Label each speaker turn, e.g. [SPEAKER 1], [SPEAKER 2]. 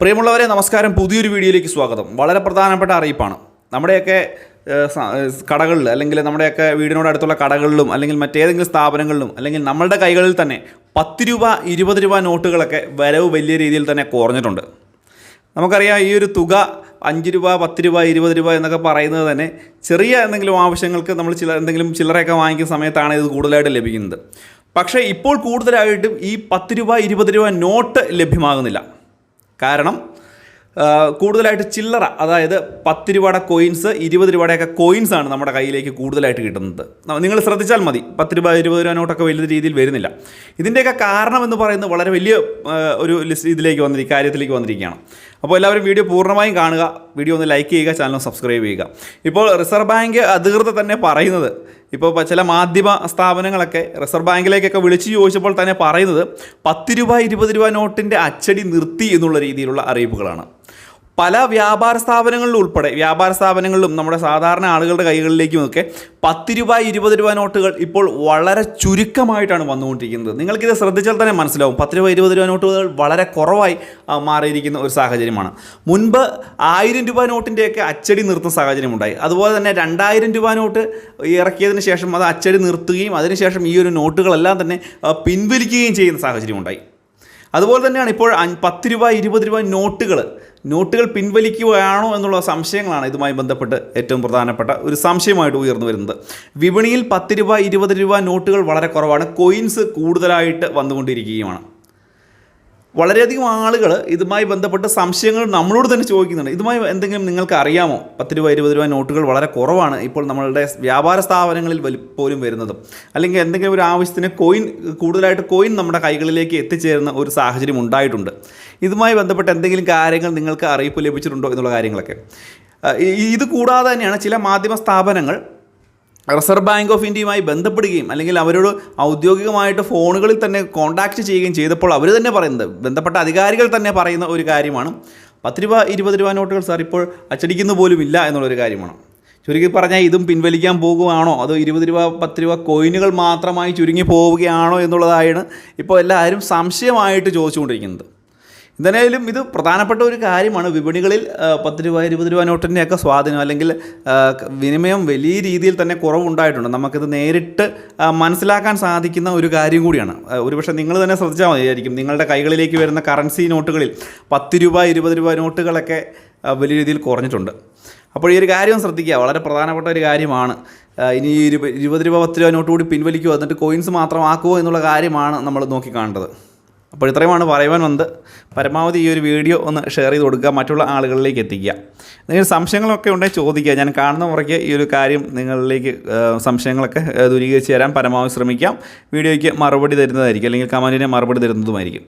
[SPEAKER 1] പ്രിയമുള്ളവരെ നമസ്കാരം. പുതിയൊരു വീഡിയോയിലേക്ക് സ്വാഗതം. വളരെ പ്രധാനപ്പെട്ട അറിയിപ്പാണ്. നമ്മുടെയൊക്കെ കടകളിൽ അല്ലെങ്കിൽ നമ്മുടെയൊക്കെ വീടിനോട് അടുത്തുള്ള കടകളിലും അല്ലെങ്കിൽ മറ്റേതെങ്കിലും സ്ഥാപനങ്ങളിലും അല്ലെങ്കിൽ നമ്മളുടെ കൈകളിൽ തന്നെ പത്ത് രൂപ ഇരുപത് രൂപ നോട്ടുകളൊക്കെ വരവ് വലിയ രീതിയിൽ തന്നെ കുറഞ്ഞിട്ടുണ്ട്. നമുക്കറിയാം ഈ ഒരു തുക അഞ്ച് രൂപ പത്ത് രൂപ ഇരുപത് രൂപ എന്നൊക്കെ പറയുന്നത് തന്നെ ചെറിയ എന്തെങ്കിലും ആവശ്യങ്ങൾക്ക് നമ്മൾ ചില എന്തെങ്കിലും ചില്ലറയൊക്കെ വാങ്ങിക്കുന്ന സമയത്താണ് ഇത് കൂടുതലായിട്ട് ലഭിക്കുന്നത്. പക്ഷേ ഇപ്പോൾ കൂടുതലായിട്ടും ഈ പത്ത് രൂപ ഇരുപത് രൂപ നോട്ട് ലഭ്യമാകുന്നില്ല. കാരണം കൂടുതലായിട്ട് ചില്ലറ അതായത് പത്ത് രൂപയുടെ കോയിൻസ് ഇരുപത് രൂപയുടെയൊക്കെ കോയിൻസ് ആണ് നമ്മുടെ കയ്യിലേക്ക് കൂടുതലായിട്ട് കിട്ടുന്നത്. നിങ്ങൾ ശ്രദ്ധിച്ചാൽ മതി പത്ത് രൂപ ഇരുപത് രൂപ നോട്ടൊക്കെ വലിയ രീതിയിൽ വരുന്നില്ല. ഇതിന്റെയൊക്കെ കാരണം എന്ന് പറയുന്നത് വളരെ വലിയ ഒരു ലിസ്റ്റ് ഇതിലേക്ക് വന്നിരിക്കുക കാര്യത്തിലേക്ക് വന്നിരിക്കുകയാണ്. അപ്പോൾ എല്ലാവരും വീഡിയോ പൂർണമായും കാണുക. വീഡിയോ ഒന്ന് ലൈക്ക് ചെയ്യുക ചാനൽ സബ്സ്ക്രൈബ് ചെയ്യുക. ഇപ്പോൾ റിസർവ് ബാങ്ക് അധികൃതർ തന്നെ പറയുന്നത് ഇപ്പോൾ ചില മാധ്യമ സ്ഥാപനങ്ങളൊക്കെ റിസർവ് ബാങ്കിലേക്കൊക്കെ വിളിച്ചു ചോദിച്ചപ്പോൾ തന്നെ പറയുന്നത് പത്ത് രൂപ ഇരുപത് രൂപ നോട്ടിന്റെ അച്ചടി നിർത്തി എന്നുള്ള രീതിയിലുള്ള അറിയിപ്പുകളാണ്. പല വ്യാപാര സ്ഥാപനങ്ങളിലും ഉൾപ്പെടെ വ്യാപാര സ്ഥാപനങ്ങളിലും നമ്മുടെ സാധാരണ ആളുകളുടെ കൈകളിലേക്കുമൊക്കെ പത്ത് രൂപ ഇരുപത് രൂപ നോട്ടുകൾ ഇപ്പോൾ വളരെ ചുരുക്കമായിട്ടാണ് വന്നുകൊണ്ടിരിക്കുന്നത്. നിങ്ങൾക്കിത് ശ്രദ്ധിച്ചാൽ തന്നെ മനസ്സിലാവും. പത്ത് രൂപ ഇരുപത് രൂപ നോട്ടുകൾ വളരെ കുറവായി മാറിയിരിക്കുന്ന ഒരു സാഹചര്യമാണ്. മുൻപ് ആയിരം രൂപ നോട്ടിന്റെയൊക്കെ അച്ചടി നിർത്തുന്ന സാഹചര്യം ഉണ്ടായി അതുപോലെ തന്നെ രണ്ടായിരം രൂപ നോട്ട് ഇറക്കിയതിന് ശേഷം അത് അച്ചടി നിർത്തുകയും അതിനുശേഷം ഈ ഒരു നോട്ടുകളെല്ലാം തന്നെ പിൻവലിക്കുകയും ചെയ്യുന്ന സാഹചര്യം ഉണ്ടായി അതുപോലെ തന്നെയാണ് ഇപ്പോൾ പത്ത് രൂപ ഇരുപത് രൂപ നോട്ടുകൾ നോട്ടുകൾ പിൻവലിക്കുകയാണോ എന്നുള്ള സംശയങ്ങളാണ് ഇതുമായി ബന്ധപ്പെട്ട് ഏറ്റവും പ്രധാനപ്പെട്ട ഒരു സംശയമായിട്ട് ഉയർന്നു വരുന്നത്. വിപണിയിൽ പത്ത് രൂപ ഇരുപത് രൂപ നോട്ടുകൾ വളരെ കുറവാണ്. കോയിൻസ് കൂടുതലായിട്ട് വന്നുകൊണ്ടിരിക്കുകയുമാണ്. വളരെയധികം ആളുകൾ ഇതുമായി ബന്ധപ്പെട്ട സംശയങ്ങൾ നമ്മളോട് തന്നെ ചോദിക്കുന്നുണ്ട്. ഇതുമായി എന്തെങ്കിലും നിങ്ങൾക്ക് അറിയാമോ? പത്ത് രൂപ ഇരുപത് രൂപ നോട്ടുകൾ വളരെ കുറവാണ് ഇപ്പോൾ നമ്മളുടെ വ്യാപാര സ്ഥാപനങ്ങളിൽ പോലും വരുന്നതും. അല്ലെങ്കിൽ എന്തെങ്കിലും ഒരു ആവശ്യത്തിന് കോയിൻ കൂടുതലായിട്ട് കോയിൻ നമ്മുടെ കൈകളിലേക്ക് എത്തിച്ചേരുന്ന ഒരു സാഹചര്യം ഉണ്ടായിട്ടുണ്ട്. ഇതുമായി ബന്ധപ്പെട്ട എന്തെങ്കിലും കാര്യങ്ങൾ നിങ്ങൾക്ക് അറിയിപ്പ് ലഭിച്ചിട്ടുണ്ടോ എന്നുള്ള കാര്യങ്ങളൊക്കെ. ഇത് കൂടാതെ തന്നെയാണ് ചില മാധ്യമ സ്ഥാപനങ്ങൾ റിസർവ് ബാങ്ക് ഓഫ് ഇന്ത്യയുമായി ബന്ധപ്പെടുകയും അല്ലെങ്കിൽ അവരോട് ഔദ്യോഗികമായിട്ട് ഫോണുകളിൽ തന്നെ കോൺടാക്റ്റ് ചെയ്യുകയും ചെയ്തപ്പോൾ അവർ തന്നെ പറയുന്നത്. ബന്ധപ്പെട്ട അധികാരികൾ തന്നെ പറയുന്ന ഒരു കാര്യമാണ്. പത്ത് രൂപ ഇരുപത് രൂപ നോട്ടുകൾ സാർ ഇപ്പോൾ അച്ചടിക്കുന്ന പോലും ഇല്ല എന്നുള്ളൊരു കാര്യമാണ്. ചുരുക്കി പറഞ്ഞാൽ ഇതും പിൻവലിക്കാൻ പോകുകയാണോ അതോ ഇരുപത് രൂപ പത്ത് രൂപ കോയിനുകൾ മാത്രമായി ചുരുങ്ങി പോവുകയാണോ എന്നുള്ളതായാണ് ഇപ്പോൾ എല്ലാവരും സംശയമായിട്ട് ചോദിച്ചുകൊണ്ടിരിക്കുന്നത്. എന്തായാലും ഇത് പ്രധാനപ്പെട്ട ഒരു കാര്യമാണ്. വിപണികളിൽ പത്ത് രൂപ ഇരുപത് രൂപ നോട്ടിന്റെയൊക്കെ സ്വാധീനം അല്ലെങ്കിൽ വിനിമയം വലിയ രീതിയിൽ തന്നെ കുറവുണ്ടായിട്ടുണ്ട്. നമുക്കിത് നേരിട്ട് മനസ്സിലാക്കാൻ സാധിക്കുന്ന ഒരു കാര്യം കൂടിയാണ്. ഒരുപക്ഷെ നിങ്ങൾ തന്നെ ശ്രദ്ധിച്ചാൽ മതിയായിരിക്കും. നിങ്ങളുടെ കൈകളിലേക്ക് വരുന്ന കറൻസി നോട്ടുകളിൽ പത്ത് രൂപ ഇരുപത് രൂപ നോട്ടുകളൊക്കെ വലിയ രീതിയിൽ കുറഞ്ഞിട്ടുണ്ട്. അപ്പോൾ ഈ ഒരു കാര്യം ശ്രദ്ധിക്കുക. വളരെ പ്രധാനപ്പെട്ട ഒരു കാര്യമാണ്. ഇനി ഇരുപത് രൂപ പത്ത് രൂപ നോട്ട് കൂടി പിൻവലിക്കുമോ എന്നിട്ട് കോയിൻസ് മാത്രമാക്കുമോ എന്നുള്ള കാര്യമാണ് നമ്മൾ നോക്കിക്കാണേണ്ടത്. അപ്പോൾ ഇത്രയുമാണ് പറയുവാൻ വന്നത്. പരമാവധി ഈ ഒരു വീഡിയോ ഒന്ന് ഷെയർ ചെയ്ത് കൊടുക്കുക മറ്റുള്ള ആളുകളിലേക്ക് എത്തിക്കുക. എന്തെങ്കിലും സംശയങ്ങളൊക്കെ ഉണ്ടെങ്കിൽ ചോദിക്കുക. ഞാൻ കാണുന്ന മുറയ്ക്ക് ഈ ഒരു കാര്യം നിങ്ങളിലേക്ക് സംശയങ്ങളൊക്കെ ദൂരീകരിച്ച് തരാൻ പരമാവധി ശ്രമിക്കാം. വീഡിയോയ്ക്ക് മറുപടി തരുന്നതായിരിക്കും. അല്ലെങ്കിൽ കമന്റിന് മറുപടി തരുന്നതുമായിരിക്കും.